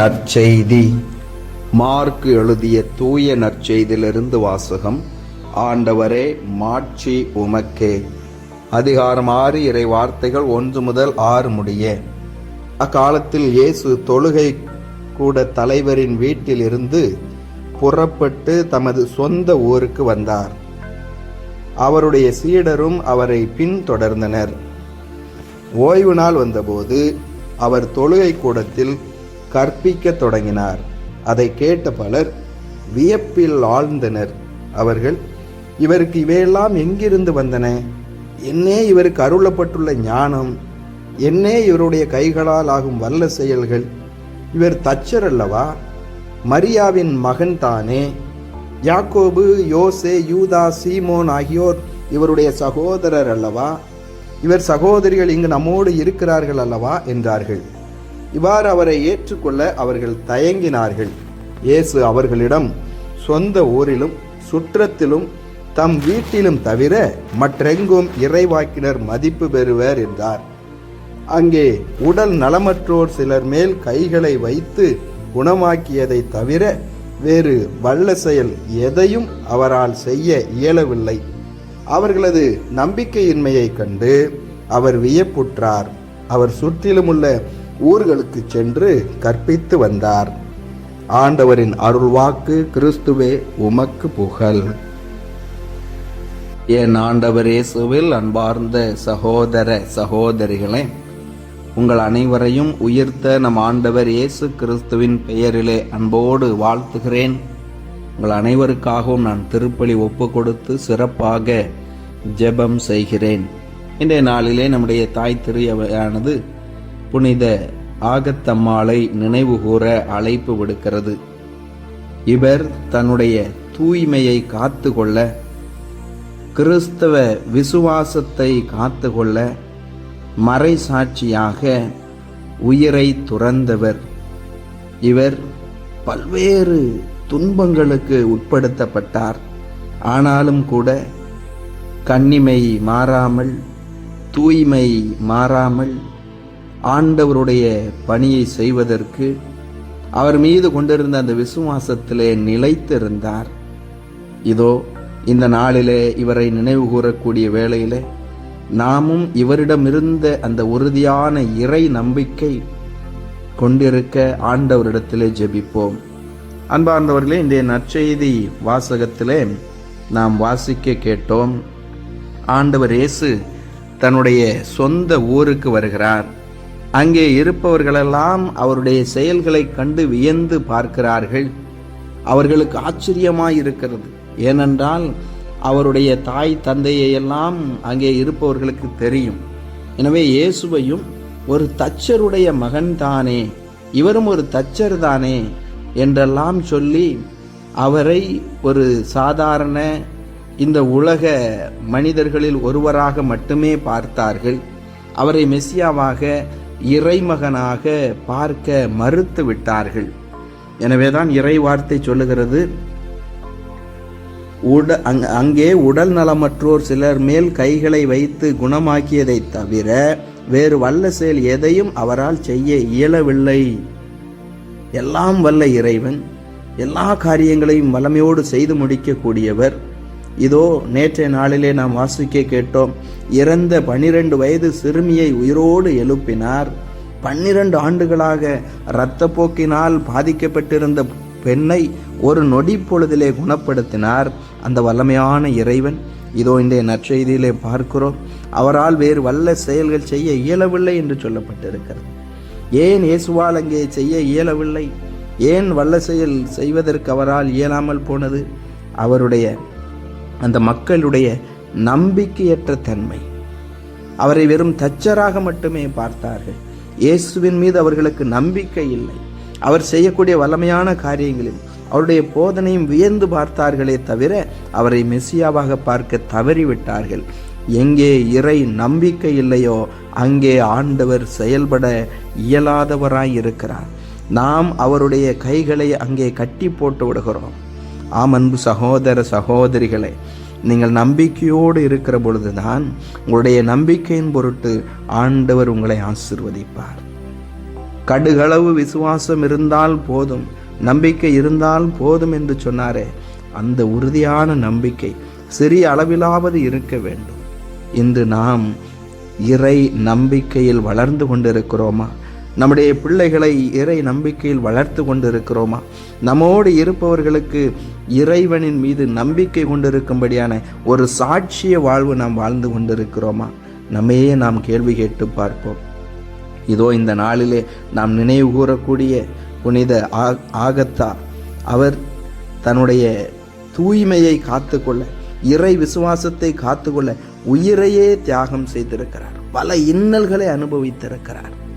நற்செய்தி. மார்க்கு எழுதிய தூய நற்செய்தியிலிருந்து வாசகம் ஆண்டவரே மாட்சி உமக்கே. அதிகாரம் ஆறு இறை வார்த்தைகள் ஒன்று முதல் ஆறு முடிய. அக்காலத்தில் இயேசு தொழுகை கூட தலைவரின் வீட்டிலிருந்து புறப்பட்டு தமது சொந்த ஊருக்கு வந்தார். அவருடைய சீடரும் அவரை பின்தொடர்ந்தனர். ஓய்வு நாள் வந்தபோது அவர் தொழுகை கூடத்தில் கற்பிக்கத் தொடங்கினார். அதை கேட்ட பலர் வியப்பில் ஆழ்ந்தனர். அவர்கள் இவருக்கு இவையெல்லாம் எங்கிருந்து வந்தன? என்னே இவருக்கு அருளப்பட்டுள்ள ஞானம்? என்னே இவருடைய கைகளால் ஆகும் வல்ல செயல்கள்? இவர் தச்சர் அல்லவா? மரியாவின் மகன் தானே. யாக்கோபு யோசே யூதா சீமோன் ஆகியோர் இவருடைய சகோதரர் அல்லவா? இவர் சகோதரிகள் இங்கு நம்மோடு இருக்கிறார்கள் அல்லவா? என்றார்கள். இவ்வாறு அவரை ஏற்றுக்கொள்ள அவர்கள் தயங்கினார்கள். இயேசு அவர்களிடம் சொந்த ஊரிலும் சுற்றத்திலும் தம் வீட்டிலும் தவிர மற்றெங்கும் இறைவாக்கினர் மதிப்பு பெறுவர் என்றார். அங்கே உடல் நலமற்றோர் சிலர் மேல் கைகளை வைத்து குணமாக்கியதை தவிர வேறு வல்ல செயல் எதையும் அவரால் செய்ய இயலவில்லை. அவர்களது நம்பிக்கையின்மையை கண்டு அவர் வியப்புற்றார். அவர் சுற்றிலுமுள்ள ஊர்களுக்கு சென்று கற்பித்து வந்தார். ஆண்டவரின் அருள்வாக்கு கிறிஸ்துவே உமக்கு புகழ். என் ஆண்டவர் இயேசுவில் அன்பார்ந்த சகோதர சகோதரிகளே உங்கள் அனைவரையும் உயிர்த்த நம் ஆண்டவர் இயேசு கிறிஸ்துவின் பெயரிலே அன்போடு வாழ்த்துகிறேன். உங்கள் அனைவருக்காகவும் நான் திருப்பலி ஒப்பு கொடுத்து சிறப்பாக ஜெபம் செய்கிறேன். இன்றைய நாளிலே நம்முடைய தாய் திருவையானது புனித ஆகத்தம்மாளை நினைவுகூர அழைப்பு விடுக்கிறது. இவர் தன்னுடைய தூய்மையை காத்து கொள்ள கிறிஸ்தவ விசுவாசத்தை காத்து கொள்ள மறைசாட்சியாக உயிரை துறந்தவர். இவர் பல்வேறு துன்பங்களுக்கு உட்படுத்தப்பட்டார். ஆனாலும் கூட கன்னிமை மாறாமல் தூய்மை மாறாமல் ஆண்டவருடைய பணியை செய்வதற்கு அவர் மீது கொண்டிருந்த அந்த விசுவாசத்திலே நிலைத்திருந்தார். இதோ இந்த நாளிலே இவரை நினைவு கூறக்கூடிய வேளையிலே நாமும் இவரிடமிருந்த அந்த உறுதியான இறை நம்பிக்கை கொண்டிருக்க ஆண்டவரிடத்திலே ஜெபிப்போம். அன்பார்ந்தவர்களே இந்த நற்செய்தி வாசகத்திலே நாம் வாசிக்க கேட்டோம். ஆண்டவர் இயேசு தன்னுடைய சொந்த ஊருக்கு வருகிறார். அங்கே இருப்பவர்களெல்லாம் அவருடைய செயல்களை கண்டு வியந்து பார்க்கிறார்கள். அவர்களுக்கு ஆச்சரியமாய் இருக்கிறது. ஏனென்றால் அவருடைய தாய் தந்தையை எல்லாம் அங்கே இருப்பவர்களுக்கு தெரியும். எனவே இயேசுவையும் ஒரு தச்சருடைய மகன் தானே இவரும் ஒரு தச்சர் தானே என்றெல்லாம் சொல்லி அவரை ஒரு சாதாரண இந்த உலக மனிதர்களில் ஒருவராக மட்டுமே பார்த்தார்கள். அவரை மெஸ்ஸியாவாக இறைமகனாக பார்க்க மறுத்து விட்டார்கள். எனவேதான் இறை வார்த்தை சொல்லுகிறது உட அங்கே உடல் நலமற்றோர் சிலர் மேல் கைகளை வைத்து குணமாக்கியதை தவிர வேறு வல்ல செயல் எதையும் அவரால் செய்ய இயலவில்லை. எல்லாம் வல்ல இறைவன் எல்லா காரியங்களையும் வளமையோடு செய்து முடிக்கக்கூடியவர் இதோ நேற்றைய நாளிலே நாம் வாசிக்க கேட்டோம் இறந்த பனிரெண்டு வயது சிறுமியை உயிரோடு எழுப்பினார். பன்னிரண்டு ஆண்டுகளாக இரத்தப்போக்கினால் பாதிக்கப்பட்டிருந்த பெண்ணை ஒரு நொடி பொழுதிலே குணப்படுத்தினார். அந்த வல்லமையான இறைவன் இதோ இன்றைய நற்செய்தியிலே பார்க்கிறோம் அவரால் வேறு வல்ல செயல்கள் செய்ய இயலவில்லை என்று சொல்லப்பட்டிருக்கிறது. ஏன் இயேசுவால் அங்கே செய்ய இயலவில்லை? ஏன் வல்ல செயல் செய்வதற்கு அவரால் இயலாமல் போனது? அவருடைய அந்த மக்களுடைய நம்பிக்கையற்ற தன்மை. அவரை வெறும் தச்சராக மட்டுமே பார்த்தார்கள். இயேசுவின் மீது அவர்களுக்கு நம்பிக்கை இல்லை. அவர் செய்யக்கூடிய வல்லமையான காரியங்களில் அவருடைய போதனையும் வியந்து பார்த்தார்களே தவிர அவரை மெஸ்ஸியாவாக பார்க்க தவறிவிட்டார்கள். எங்கே இறை நம்பிக்கை இல்லையோ அங்கே ஆண்டவர் செயல்பட இயலாதவராய் இருக்கிறார். நாம் அவருடைய கைகளை அங்கே கட்டி போட்டு விடுகிறோம். ஆம் அன்பு சகோதர சகோதரிகளே நீங்கள் நம்பிக்கையோடு இருக்கிற பொழுதுதான் உங்களுடைய நம்பிக்கையின் பொருட்டு ஆண்டவர் உங்களை ஆசிர்வதிப்பார். கடுகளவு விசுவாசம் இருந்தால் போதும் நம்பிக்கை இருந்தால் போதும் என்று சொன்னாரே அந்த உறுதியான நம்பிக்கை சிறிய அளவிலாவது இருக்க வேண்டும். இன்று நாம் இறை நம்பிக்கையில் வளர்ந்து கொண்டிருக்கிறோமா? நம்முடைய பிள்ளைகளை இறை நம்பிக்கையில் வளர்த்து கொண்டிருக்கிறோமா? நம்மோடு இருப்பவர்களுக்கு இறைவனின் மீது நம்பிக்கை கொண்டிருக்கும்படியான ஒரு சாட்சிய வாழ்வு நாம் வாழ்ந்து கொண்டிருக்கிறோமா? நம்மையே நாம் கேள்வி கேட்டு பார்ப்போம். இதோ இந்த நாளிலே நாம் நினைவு கூறக்கூடிய புனித ஆ- ஆகத்தா அவர் தன்னுடைய தூய்மையை காத்துக்கொள்ள இறை விசுவாசத்தை காத்துக்கொள்ள உயிரையே தியாகம் செய்திருக்கிறார். பல இன்னல்களை அனுபவித்திருக்கிறார்.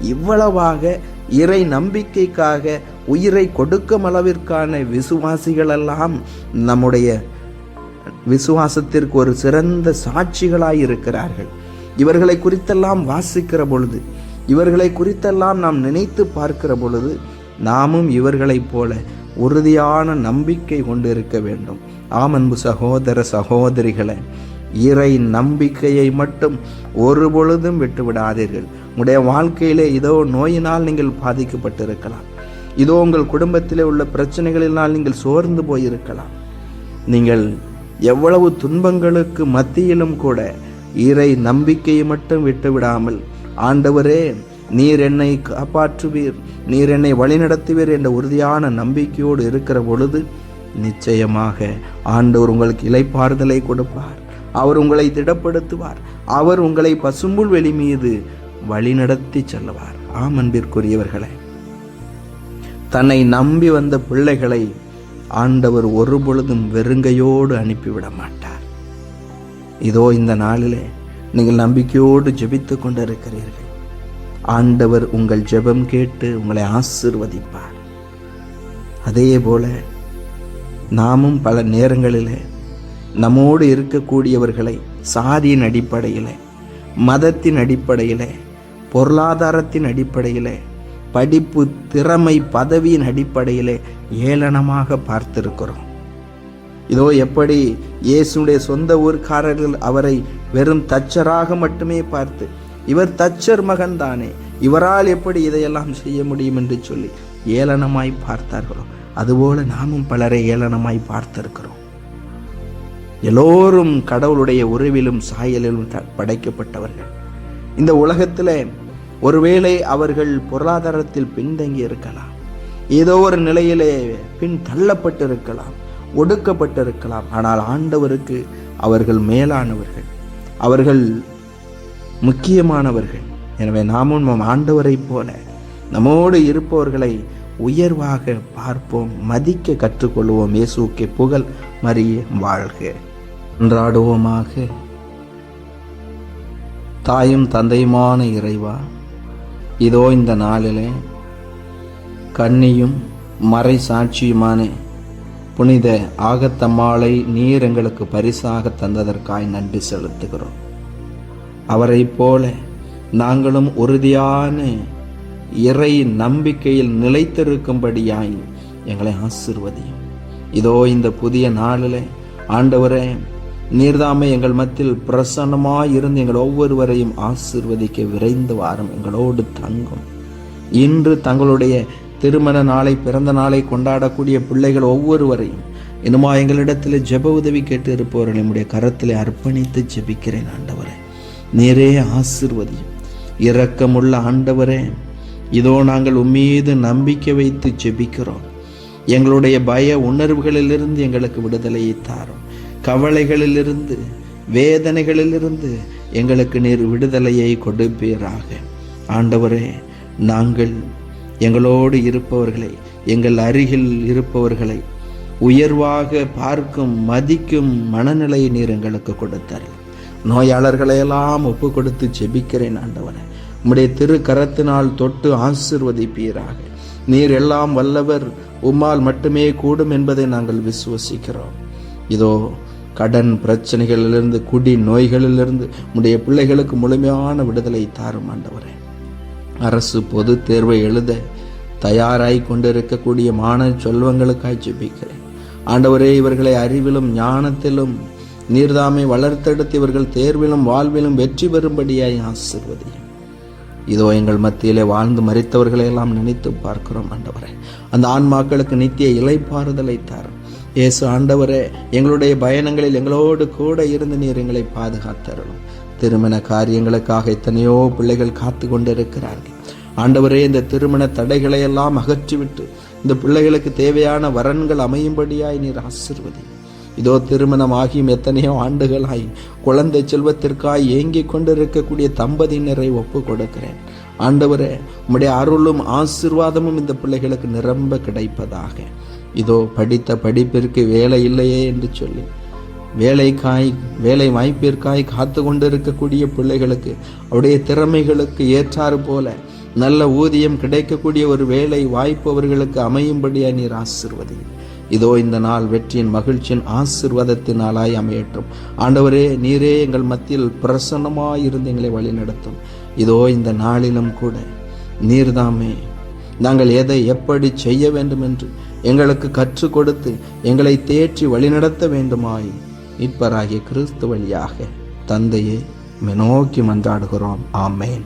இவ்வளவாக இறை நம்பிக்கைக்காக உயிரை கொடுக்கும் அளவிற்கான விசுவாசிகளெல்லாம் நம்முடைய விசுவாசத்திற்கு ஒரு சிறந்த சாட்சிகளாய் இருக்கிறார்கள் இவர்களை குறித்தெல்லாம் வாசிக்கிற பொழுது இவர்களை குறித்தெல்லாம் நாம் நினைத்து பார்க்கிற பொழுது நாமும் இவர்களைப் போல உறுதியான நம்பிக்கை கொண்டிருக்க வேண்டும். ஆம் அன்பு சகோதர சகோதரிகளை இறை நம்பிக்கையை மட்டும் ஒரு பொழுதும் விட்டுவிடாதீர்கள். உங்களுடைய வாழ்க்கையிலே இதோ நோயினால் நீங்கள் பாதிக்கப்பட்டிருக்கலாம். இதோ உங்கள் குடும்பத்திலே உள்ள பிரச்சனைகளினால் நீங்கள் சோர்ந்து போயிருக்கலாம். நீங்கள் எவ்வளவு துன்பங்களுக்கு மத்தியிலும் கூட இறை நம்பிக்கையை மட்டும் விட்டு விடாமல் ஆண்டவரே நீர் என்னை காப்பாற்றுவீர் நீர் என்னை வழிநடத்துவீர் என்ற உறுதியான நம்பிக்கையோடு இருக்கிற பொழுது நிச்சயமாக ஆண்டவர் உங்களுக்கு இலைப்பாறுதலை கொடுப்பார். அவர் உங்களை திடப்படுத்துவார். அவர் உங்களை பசும்புல் வெளி மீது வழிநடத்தி செல்லுவார். ஆம் அன்பிற்குரியவர்களே தன்னை நம்பி வந்த பிள்ளைகளை ஆண்டவர் ஒரு பொழுதும் வெறுங்கையோடு அனுப்பிவிட மாட்டார். இதோ இந்த நாளிலே நீங்கள் நம்பிக்கையோடு ஜெபித்து கொண்டிருக்கிறீர்கள். ஆண்டவர் உங்கள் ஜெபம் கேட்டு உங்களை ஆசிர்வதிப்பார். அதே போல நாமும் பல நேரங்களிலே நம்மோடு இருக்கக்கூடியவர்களை சாதியின் அடிப்படையில் மதத்தின் அடிப்படையில் பொருளாதாரத்தின் அடிப்படையில் படிப்பு திறமை பதவியின் அடிப்படையில் ஏளனமாக பார்த்திருக்கிறோம். இதோ எப்படி இயேசுடைய சொந்த ஊர்க்காரர்கள் அவரை வெறும் தச்சராக மட்டுமே பார்த்து இவர் தச்சர் மகன் தானே இவரால் எப்படி இதையெல்லாம் செய்ய முடியும் என்று சொல்லி ஏளனமாய் பார்த்தார்களோ அதுபோல நாமும் பலரை ஏளனமாய் பார்த்திருக்கிறோம். எல்லோரும் கடவுளுடைய உறவிலும் சாயலிலும் த- படைக்கப்பட்டவர்கள். இந்த உலகத்தில் ஒருவேளை அவர்கள் பொருளாதாரத்தில் பின்தங்கி இருக்கலாம் ஏதோ ஒரு நிலையிலே பின் தள்ளப்பட்டிருக்கலாம் ஒடுக்கப்பட்டிருக்கலாம். ஆனால் ஆண்டவருக்கு அவர்கள் மேலானவர்கள். அவர்கள் முக்கியமானவர்கள். எனவே நாமும் நம் ஆண்டவரைப் போல நம்மோடு இருப்பவர்களை உயர்வாக பார்ப்போம் மதிக்க கற்றுக்கொள்வோம். இயேசுக்கே புகழ் மறிய வாழ்க. அன்றாடுவோமாக தாயும் தந்தையுமான இறைவா இதோ இந்த நாளிலே கன்னியும் மறை சாட்சியுமான புனித ஆகத்தம்மாளை நீர் எங்களுக்கு பரிசாக தந்ததற்காய் நன்றி செலுத்துகிறோம். அவரைப் போல நாங்களும் உறுதியான இறை நம்பிக்கையில் நிலைத்திருக்கும்படியாய் எங்களை ஆசிர்வதியும். இதோ இந்த புதிய நாளில் ஆண்டவரே நீர்தாமே எங்கள் மத்தியில் பிரசன்னமாய் இருந்து எங்கள் ஒவ்வொருவரையும் ஆசிர்வதிக்க விரைந்து வாரம். எங்களோடு தங்கும். இன்று தங்களுடைய திருமண நாளை பிறந்த நாளை கொண்டாடக்கூடிய பிள்ளைகள் ஒவ்வொருவரையும் இன்னுமா எங்களிடத்தில் ஜெப உதவி கேட்டு இருப்பவர்கள் நம்முடைய கரத்திலே அர்ப்பணித்து ஜெபிக்கிறேன் ஆண்டவரே. நேரே ஆசிர்வதியும் இரக்கமுள்ள ஆண்டவரே இதோ நாங்கள் உம்மீது நம்பிக்கை வைத்து ஜெபிக்கிறோம். எங்களுடைய பய உணர்வுகளிலிருந்து எங்களுக்கு விடுதலையை தாரும். கவலைகளிலிருந்து வேதனைகளிலிருந்து எங்களுக்கு நீர் விடுதலையை கொடுப்பீராக. ஆண்டவரே நாங்கள் எங்களோடு இருப்பவர்களை எங்கள் அருகில் இருப்பவர்களை உயர்வாக பார்க்கும் மதிக்கும் மனநிலையை நீர் எங்களுக்கு கொடுத்தார். நோயாளர்களையெல்லாம் ஒப்பு கொடுத்து ஜெபிக்கிறேன் ஆண்டவரே. உம்முடைய திரு கரத்தினால் தொட்டு ஆசிர்வதிப்பீராக. நீர் எல்லாம் வல்லவர் உம்மால் மட்டுமே கூடும் என்பதை நாங்கள் விசுவசிக்கிறோம். இதோ கடன் பிரச்சனைகளிலிருந்து குடி நோய்களிலிருந்து உடைய பிள்ளைகளுக்கு முழுமையான விடுதலை தாரும் ஆண்டவரே. அரசு பொது தேர்வை எழுத தயாராய் கொண்டிருக்கக்கூடிய மாணவ செல்வங்களுக்காய் ஜெபிக்கிறேன் ஆண்டவரே இவர்களை அறிவிலும் ஞானத்திலும் நீர்தாமை வளர்த்தெடுத்து இவர்கள் தேர்விலும் வாழ்விலும் வெற்றி பெறும்படியாய் ஆசிர்வதியும். இதோ எங்கள் மத்தியிலே வாழ்ந்து மறித்தவர்களை எல்லாம் நினைத்து பார்க்கிறோம் ஆண்டவரே. அந்த ஆன்மாக்களுக்கு நித்திய இலைப்பாறுதலை தரும். இயேசு ஆண்டவரே எங்களுடைய பயணங்களில் எங்களோடு கூட இருந்து நீர் எங்களை பாதுகாத்தரணும் திருமண காரியங்களுக்காக எத்தனையோ பிள்ளைகள் காத்து கொண்டிருக்கிறார்கள். ஆண்டவரே இந்த திருமண தடைகளை எல்லாம் அகற்றிவிட்டு இந்த பிள்ளைகளுக்கு தேவையான வரன்கள் அமையும்படியாய் நீர் ஆசிர்வதி. இதோ திருமணம் ஆகியும் எத்தனையோ ஆண்டுகளாய் குழந்தை செல்வத்திற்காய் ஏங்கிக் கொண்டிருக்கக்கூடிய தம்பதியினரை ஒப்பு கொடுக்கிறேன். ஆண்டவரே உம்முடைய அருளும் ஆசிர்வாதமும் இந்த பிள்ளைகளுக்கு நிரம்ப கிடைப்பதாக. இதோ படித்த படிப்பிற்கு வேலை இல்லையே என்று சொல்லி வேலைக்காய் வேலை வாய்ப்பிற்காய் காத்து கொண்டிருக்கக்கூடிய பிள்ளைகளுக்கு அவருடைய திறமைகளுக்கு ஏற்றாறு போல நல்ல ஊதியம் கிடைக்கக்கூடிய ஒரு வேலை வாய்ப்பு அவர்களுக்கு அமையும்படியா நீர் ஆசிர்வதி இதோ இந்த நாள் வெற்றியின் மகிழ்ச்சியின் ஆசிர்வாதத்தினாலாய் அமையட்டும். ஆண்டவரே நீரே எங்கள் மத்தியில் பிரசன்னமாயிருந்து எங்களை வழிநடத்தும் இதோ இந்த நாளிலும் கூட நீர்தாமே நாங்கள் எதை எப்படி செய்ய வேண்டும் என்று எங்களுக்கு கற்றுக் கொடுத்து எங்களை தேற்றி வழிநடத்த வேண்டுமாய். மீட்பராகிய கிறிஸ்து வழியாக தந்தையே மெனோக்கி நோக்கி மன்றாடுகிறோம். ஆமேன்.